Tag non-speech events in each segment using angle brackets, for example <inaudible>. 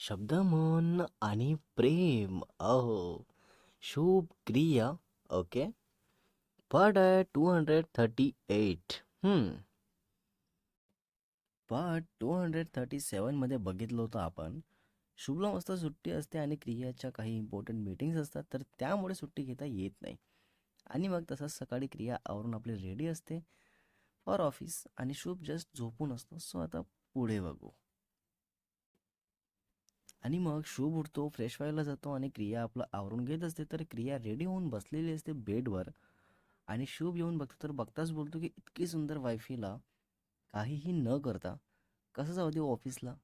शब्द मन आणि प्रेम अहो. शुभ क्रिया ओके? पार्ट आहे two hundred thirty eight part two hundred thirty सेवनमध्ये बघितलं होतं आपण. शुभला मस्त सुट्टी असते आणि क्रियाच्या काही इम्पॉर्टंट मीटिंग्स असतात तर त्यामुळे सुट्टी घेता येत नाही. आणि मग तसंच सकाळी क्रिया आवरून आपली रेडी असते. फॉर ऑफिस आणि शुभ जस्ट झोपून असतो. सो आता पुढे बघू. आणि मग शूभ उठतो फ्रेश व्हायला जातो आणि क्रिया आपलं आवरून घेत असते. तर क्रिया रेडी होऊन बसलेली असते बेडवर. आणि शुभ येऊन बघतो तर बघताच बोलतो की इतकी सुंदर वायफीला काहीही न करता कसं जाऊ दे ऑफिसला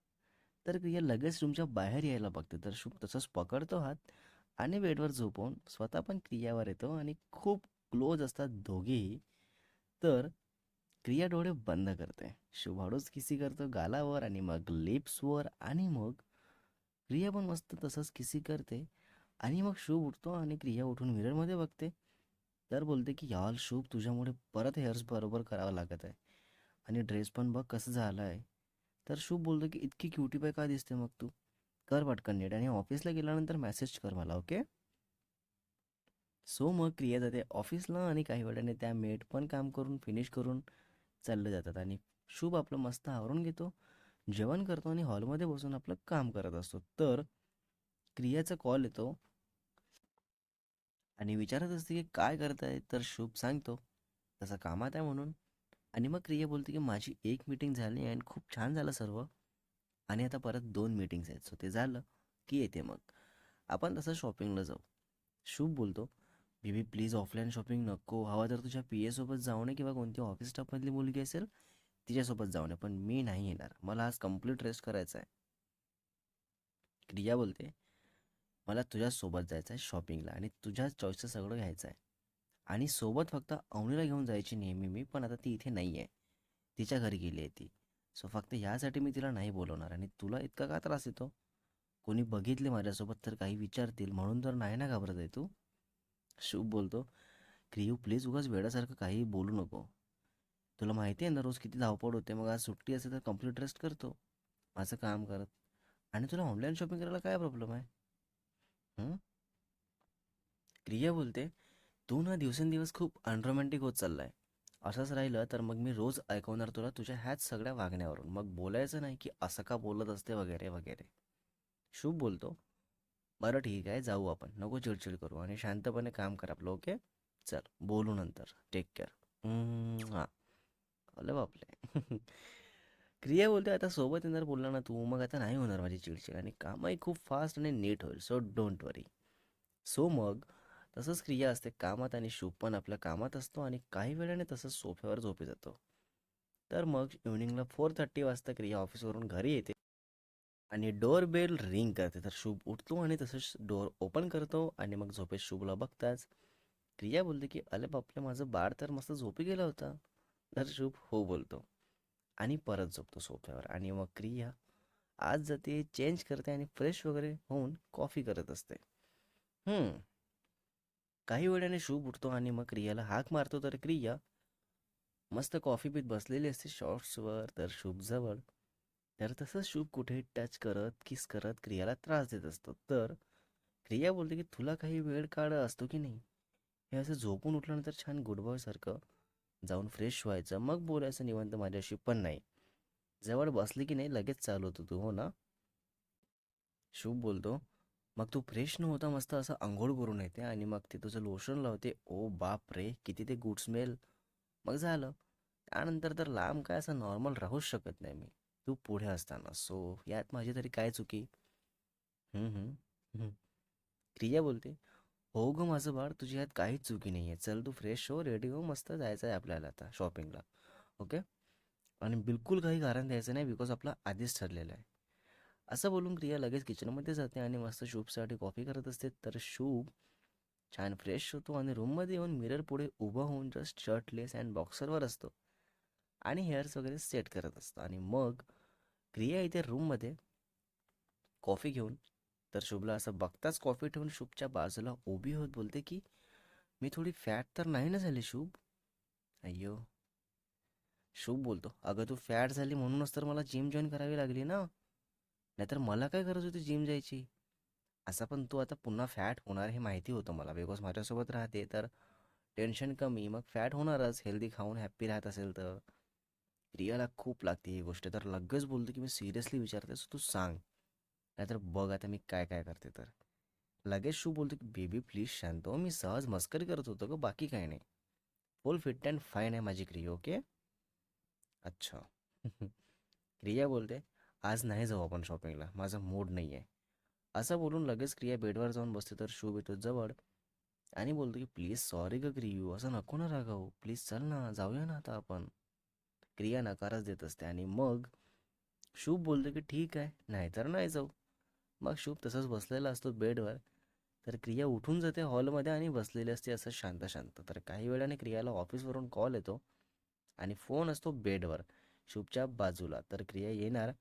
तर क्रिया लगेच रूमच्या बाहेर यायला बघते. तर शुभ तसंच पकडतो हात आणि बेडवर झोपवून स्वतः पण क्रियावर येतो आणि खूप क्लोज असतात दोघेही. तर क्रिया डोळे बंद करते. शुभ हळूच किसी करतो गालावर आणि मग लिप्सवर आणि मग क्रिया पण मस्त तसंच किसी करते. आणि मग शुभ उठतो आणि क्रिया उठून मिररमध्ये बघते. तर बोलते की याल शुभ तुझ्यामुळे परत हेअर्स बरोबर करावं लागत आहे. आणि ड्रेस पण बघ कसं झालं आहे तर शुभ बोलतो की इतकी क्युटी पाय का दिसते मग तू? कर पटकन नीट आणि ऑफिसला गेल्यानंतर मेसेज कर मला ओके सो मग क्रिया जाते ऑफिसला आणि काही वेळाने त्या मेट पण काम करून फिनिश करून चालले जातात. आणि शुभ आपलं मस्त आवरून घेतो. जेवण करतो आणि हॉलमध्ये बसून आपलं काम करत असतो. तर क्रियाचा कॉल येतो. आणि विचारत असते की काय करताय? तर शुभ सांगतो. तसं कामात आहे म्हणून. आणि मग क्रिया बोलते की माझी एक मीटिंग झाली आणि खूप छान झालं सर्व. आणि आता परत दोन मीटिंग्स आहेत. सो ते झालं की येते मग. आपण तसं शॉपिंगला जाऊ. शुभ बोलतो. बेबी प्लीज ऑफलाईन शॉपिंग नको. हवा तर तुझ्या पी एसोबत जाऊ नये किंवा कोणती ऑफिस स्टाफमधली मुलगी असेल तिच्यासोबत जाऊ नये पण मी नाही येणार. मला आज कंप्लीट रेस्ट करायचा आहे. क्रिया बोलते मला तुझ्यासोबत जायचं आहे शॉपिंगला आणि तुझ्या चॉईसचं सगळं घ्यायचं आहे. आणि सोबत फक्त अवनीला घेऊन जायची नेहमी मी पण आता ती इथे नाही आहे तिच्या घरी गेली आहे ती. सो फक्त ह्यासाठी मी तिला नाही बोलवणार आणि तुला इतका का त्रास येतो? कोणी बघितले माझ्यासोबत तर काही विचारतील म्हणून तर नाही ना घाबरत आहे तू? शुभ बोलतो क्रियू प्लीज उगाच वेळासारखं काही बोलू नको. तुला माहिती आहे ना रोज किती धावपळ होते. मग आज सुट्टी असेल तर कंप्लीट रेस्ट करतो. माझं काम करत. आणि तुला ऑनलाईन शॉपिंग करायला काय प्रॉब्लेम आहे? क्रिया बोलते तू ना दिवसेंदिवस खूप अनरोमॅन्टिक होत चाललाय. असंच राहिलं तर मग मी रोज ऐकवणार तुला तुझ्या ह्याच सगळ्या वागण्यावरून. मग बोलायचं नाही की असं का बोलत असते वगैरे वगैरे. शुभ बोलतो. बरं ठीक आहे जाऊ आपण. नको चिडचिड करू आणि शांतपणे काम कर आपलं ओके? चल बोलू नंतर. टेक केअर हां. अरे बापले क्रिया बोलते आता सोबत येणार बोलला ना तू मग आता नाही होणार माझी चिडचिड आणि कामही खूप फास्ट आणि नीट होईल सो डोंट वरी सो मग तसंच क्रिया असते कामात आणि शुभ पण आपल्या कामात असतो आणि काही वेळाने तसंच सोफ्यावर झोपी जातो. तर मग इव्हनिंगला फोर थर्टी वाजता क्रिया ऑफिसवरून घरी येते आणि डोअर बेल रिंग करते. तर शुभ उठतो आणि तसंच डोअर ओपन करतो आणि मग झोपेत शुभला बघताच. क्रिया बोलते की अले बापले माझं बाळ तर मस्त झोपी गेला होता. तर शुभ हो बोलतो. आणि परत झोपतो सोफ्यावर. आणि मग क्रिया आज जाते चेंज करते आणि फ्रेश वगैरे होऊन कॉफी करत असते. हम्म. काही वेळाने शुभ उठतो आणि मग क्रियाला हाक मारतो. तर क्रिया मस्त कॉफी पीत बसलेली असते शॉर्ट्सवर तर शुभ जवळ. तर तसंच शुभ कुठे टच करत किस करत क्रियाला त्रास देत असतो. तर क्रिया बोलते की तुला काही वेळ काढ असतो की नाही? हे असं झोपून उठल्यानंतर छान गुडबॉयसारखं जाऊन फ्रेश व्हायचं. मग बोलायचं निवांत माझ्याशी पण नाही. जवळ बसली की नाही लगेच चालू होतो तू हो ना? शुभ बोलतो. मग तू फ्रेश न होता मस्त असं आंघोळ करून येते आणि मग ते तुझं लोशन लावते. ओ बाप रे किती ते गुड स्मेल मग झालं. त्यानंतर तर लांब काय असं नॉर्मल राहूच शकत नाही मी. तू पुढे असताना. सो यात माझी तरी काय चुकी? क्रिया बोलते. हो ग माझं बाळ तुझी यात काहीच चुकी नाही आहे चल तू फ्रेश हो रेडी हो मस्त जायचं आहे आपल्याला आता शॉपिंगला ओके आणि बिलकुल काही कारण द्यायचं नाही बिकॉज आपला आधीच ठरलेलं आहे. असं बोलून क्रिया लगेच किचनमध्ये जाते आणि मस्त शूपसाठी कॉफी करत असते. तर शूप छान फ्रेश होतो आणि रूममध्ये येऊन मिरर पुढे उभं होऊन जस्ट शर्टलेस अँड बॉक्सरवर असतो. आणि हेअर्स वगैरे सेट करत असतो. आणि मग क्रिया इथे रूममध्ये कॉफी घेऊन तर शुभला असं बघताच कॉफी ठेवून शुभच्या बाजूला उभी होत बोलते की मी थोडी फॅट तर नाही ना झाली शुभ? अय्यो. शुभ बोलतो अगं तू फॅट झाली म्हणूनच तर मला जिम जॉईन करावी लागली ना. नाहीतर मला काय गरज होती जिम जायची? असं पण तू आता पुन्हा फॅट होणार हे माहिती होतं मला बिकॉज माझ्यासोबत राहते तर टेन्शन कमी मग फॅट होणारच हेल्दी खाऊन हॅप्पी राहत असेल तर. प्रियाला खूप लागते ही गोष्ट तर लगेच बोलतो की मी सिरियसली विचारते सो तू सांग. नाहीतर बघ आता मी काय काय करते तर. लगेच शू बोलतो की बेबी प्लीज शांत हो. मी सहज मस्करी करत होतो का बाकी काय नाही. फुल फिट अँड फाईन आहे माझी क्रिया ओके अच्छा. <laughs> क्रिया बोलते आज नाही जाऊ आपण शॉपिंगला माझा मूड नाही आहे असं बोलून लगेच क्रिया बेडवर जाऊन बसते तर शू येतो जवळ. आणि बोलतो की प्लीज सॉरी ग क्रियू. असं नको ना रागावू. प्लीज चल ना. जाऊया ना आता आपण. क्रिया नकारच देत असते. आणि मग शू बोलतो की ठीक आहे. नाहीतर नाही जाऊ. मग शुभ तसंच बसलेला असतो बेडवर. तर क्रिया उठून जाते हॉलमध्ये आणि बसलेली असते असं शांत शांत तर काही वेळाने क्रियाला ऑफिसवरून कॉल येतो आणि फोन असतो बेडवर शुभच्या बाजूला. तर क्रिया येणार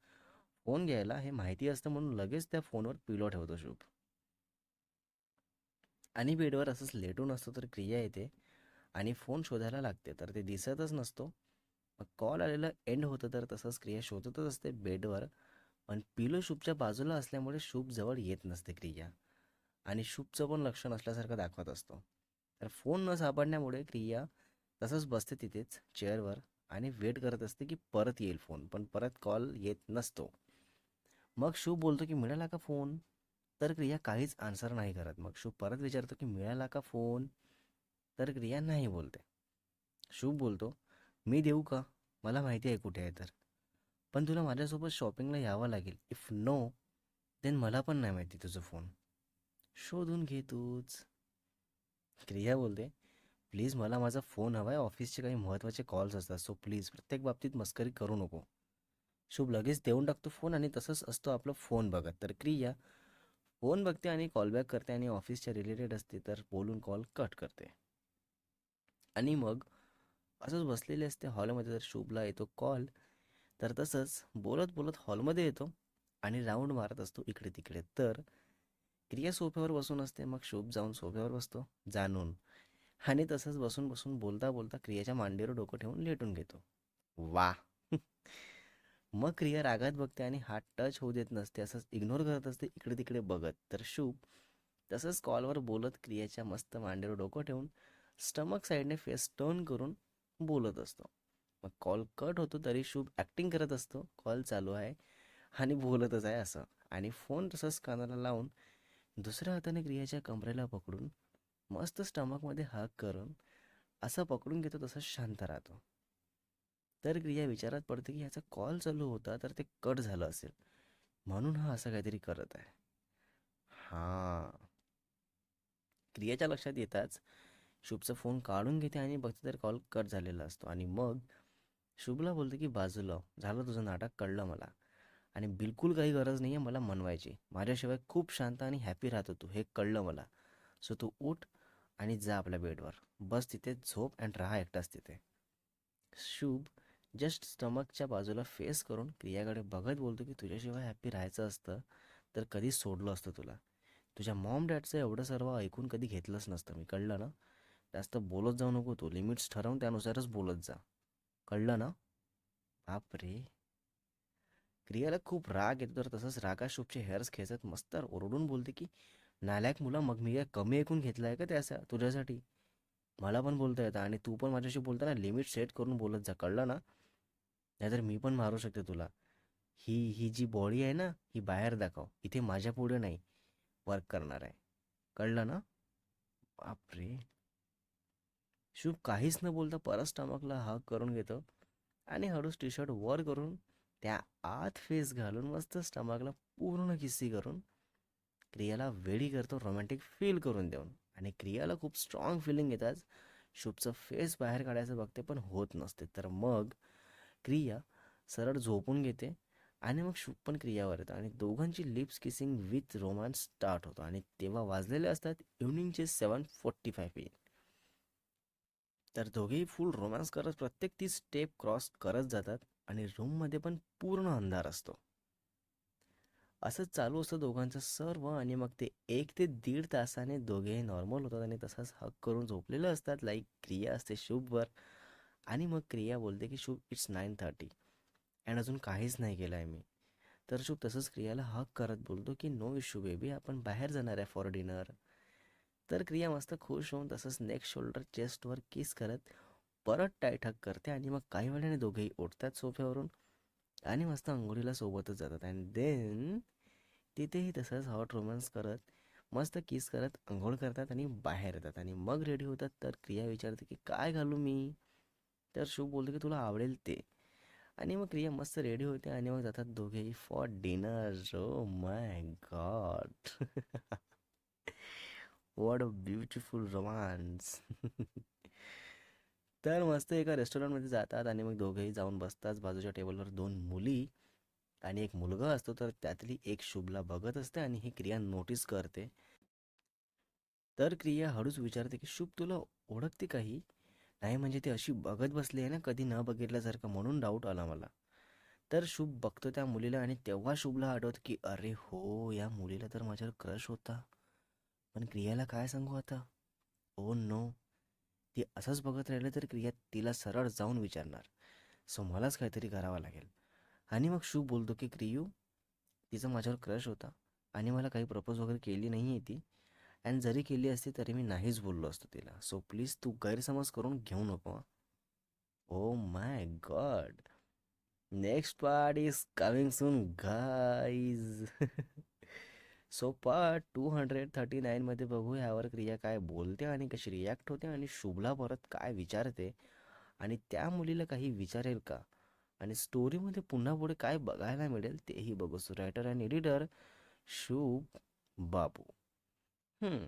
फोन घ्यायला हे माहिती असतं म्हणून लगेच त्या फोनवर पिलो ठेवतो शुभ. आणि बेडवर असंच लेटून असतो तर क्रिया येते आणि फोन शोधायला लागते. तर ते दिसतच नसतो. मग कॉल आलेलं एंड होतं तर तसंच क्रिया शोधतच असते बेडवर. पण पिलो शुभच्या बाजूला असल्यामुळे शुभ जवळ येत नसते क्रिया. आणि शुभचं पण लक्ष नसल्यासारखं दाखवत असतो. तर फोन न सापडण्यामुळे क्रिया तसंच बसते तिथेच चेअरवर आणि वेट करत असते की परत येईल फोन पण परत कॉल येत नसतो. मग शुभ बोलतो की मिळाला का फोन? तर क्रिया काहीच आन्सर नाही करत. मग शुभ परत विचारतो की मिळाला का फोन? तर क्रिया नाही बोलते. शुभ बोलतो मी देऊ का? मला माहिती आहे कुठे आहे तर. पण तुला माझ्यासोबत शॉपिंगला यावं लागेल. इफ नो देन मला पण नाही माहिती तुझं फोन शोधून घे तूच. क्रिया बोलते प्लीज मला माझा फोन हवा आहे ऑफिसचे काही महत्त्वाचे कॉल्स असतात. सो प्लीज प्रत्येक बाबतीत मस्करी करू नको. शुभ लगेच देऊन टाकतो फोन आणि तसंच असतो आपला फोन बघत. तर क्रिया फोन बघते आणि कॉलबॅक करते आणि ऑफिसच्या रिलेटेड असते तर बोलून कॉल कट करते. आणि मग असंच बसलेले असते हॉलमध्ये तर शुभला येतो कॉल तर तसंच बोलत बोलत हॉलमध्ये येतो आणि राऊंड मारत असतो इकडे तिकडे. तर क्रिया सोफ्यावर बसून असते मग शोभ जाऊन सोफ्यावर बसतो जाणून. आणि तसंच बसून बसून बोलता बोलता क्रियाच्या मांडीवर डोकं ठेवून लेटून घेतो. वा! <laughs> मग क्रिया रागात बघते आणि हात टच होऊ देत नसते असंच इग्नोर करत असते इकडे तिकडे बघत. तर शुभ तसंच कॉलवर बोलत क्रियाच्या मस्त मांडीवर डोकं ठेवून स्टमक साईडने फेस टर्न करून बोलत असतो. मग कॉल कट होतो तरी शुभ ॲक्टिंग करत असतो. कॉल चालू आहे आणि बोलतच आहे असं. आणि फोन तसंच कानाला लावून दुसऱ्या हाताने क्रियाच्या कमरेला पकडून मस्त स्टमकमध्ये हाक करून असं पकडून घेतो तसं शांत राहतो. तर क्रिया विचारात पडते की ह्याचा कॉल चालू होता तर ते कट झालं असेल. म्हणून हा असं काहीतरी करत आहे. हां. क्रियाच्या लक्षात येताच शुभचा फोन काढून घेते आणि बघते तर कॉल कट झालेला असतो. आणि मग शुभला बोलतो की बाजूला हो. झालं तुझं नाटक कळलं मला. आणि बिलकुल काही गरज नाही आहे मला मनवायची. माझ्याशिवाय खूप शांत आणि हॅपी राहतो तू. हे कळलं मला. सो तू उठ आणि जा आपल्या बेडवर. बस तिथे झोप अँड राहा एकटाच तिथे. शुभ जस्ट स्टमकच्या बाजूला फेस करून क्रियाकडे बघत बोलतो की तुझ्याशिवाय हॅपी राहायचं असतं तर कधी सोडलं असतं तुला? तुझ्या मॉम डॅडचं एवढं सर्व ऐकून कधी घेतलंच नसतं. मी कळलं ना? जास्त बोलत जाऊ नको तू. लिमिट्स ठरवून त्यानुसारच बोलत जा. कळलं ना? बापरे! क्रियाला खूप राग येतो तर तसंच रागा शुभचे हेअर्स खेचत मस्त ओरडून बोलते की नालायक मुला मग मी काय कमी ऐकून घेतलं आहे का त्याचा तुझ्यासाठी? मला पण बोलता येतं आणि तू पण माझ्याशी बोलताना लिमिट सेट करून बोलत जा कळलं ना? नाहीतर मी पण मारू शकते तुला. ही ही जी बॉडी आहे ना ही बाहेर दाखव. इथे माझ्या पुढे नाही. वर्क करणार आहे. कळलं ना? बापरे! शुभ काहीच न बोलता परत स्टमकला हग करून घेतो. आणि हळूच टी शर्ट वर करून त्या आत फेस घालून मस्त स्टमकला पूर्ण किस्सी करून क्रियाला वेडी करतो रोमॅन्टिक फील करून देऊन. आणि क्रियाला खूप स्ट्रॉंग फिलिंग येतात. शुभचं फेस बाहेर काढायचं बघते पण होत नसते. तर मग क्रिया सरळ झोपून घेते आणि मग शुभ पण क्रियावर येतं. आणि दोघांची lips kissing with romance start होतो. आणि तेव्हा वाजलेले असतात इव्हनिंगचे सेवन फोर्टी फाय पी तर दोघेही फुल रोमॅन्स करत प्रत्येक ती स्टेप क्रॉस करत जातात आणि रूममध्ये पण पूर्ण अंधार असतो. असंच चालू असतं दोघांचं सर्व आणि मग ते एक ते दीड तासाने दोघेही नॉर्मल होतात आणि तसाच हक करून झोपलेलं असतात लाईक क्रिया असते शुभवर आणि मग क्रिया बोलते की शुभ इट्स नाईन थर्टी अँड अजून काहीच नाही केलं आहे मी. तर शुभ तसंच क्रियाला हक करत बोलतो की नो इश्यू बेबी आपण बाहेर जाणार आहे फॉर डिनर तर क्रिया मस्त खुश होऊन तसंच नेक्स्ट शोल्डर चेस्टवर किस करत परत टायठक करते आणि मग काही वेळाने दोघेही ओढतात सोफ्यावरून आणि मस्त अंघोळीला सोबतच जातात. आणि देन तिथेही तसंच हॉट रोमन्स करत मस्त किस करत अंघोळ करतात आणि बाहेर येतात. आणि मग रेडी होतात तर क्रिया विचारते की काय घालू मी? तर शुभ बोलतो की तुला आवडेल ते. आणि मग क्रिया मस्त रेडी होते आणि मग जातात दोघेही for dinner oh my god what a beautiful romance तर मस्त एका रेस्टॉरंटमध्ये जातात आणि मग दोघेही जाऊन बसतात. बाजूच्या टेबलवर दोन मुली आणि एक मुलगा असतो. तर त्यातली एक शुभला बघत असते आणि ही क्रिया नोटीस करते. तर क्रिया हळूच विचारते की शुभ तुला ओळखते काही नाही म्हणजे ती अशी बघत बसली आहे ना कधी न बघितल्यासारखं म्हणून डाऊट आला मला. तर शुभ बघतो त्या मुलीला आणि तेव्हा शुभला आठवत की अरे हो या मुलीला तर माझ्यावर क्रश होता. पण क्रियाला काय सांगू आता? Oh no. ती असंच बघत राहिलं तर क्रिया तिला सरळ जाऊन विचारणार. सो मलाच काहीतरी करावं लागेल. आणि मग शू बोलतो की क्रियू तिचा माझ्यावर क्रश होता आणि मला काही प्रपोज वगैरे केली नाही आहे ती. अँड जरी केली असती तरी मी नाहीच बोललो असतो तिला. सो प्लीज तू गैरसमज करून घेऊ नको ओ my god next part is coming soon guys so part two hundred thirty नाईनमध्ये बघू ह्यावर क्रिया काय बोलते आणि कशी रिॲक्ट होते आणि शुभला परत काय विचारते आणि त्या मुलीला काही विचारेल का? आणि स्टोरीमध्ये पुन्हा पुढे काय बघायला मिळेल तेही बघू. सो रायटर अँड एडिटर शुभ बाबू हम्म.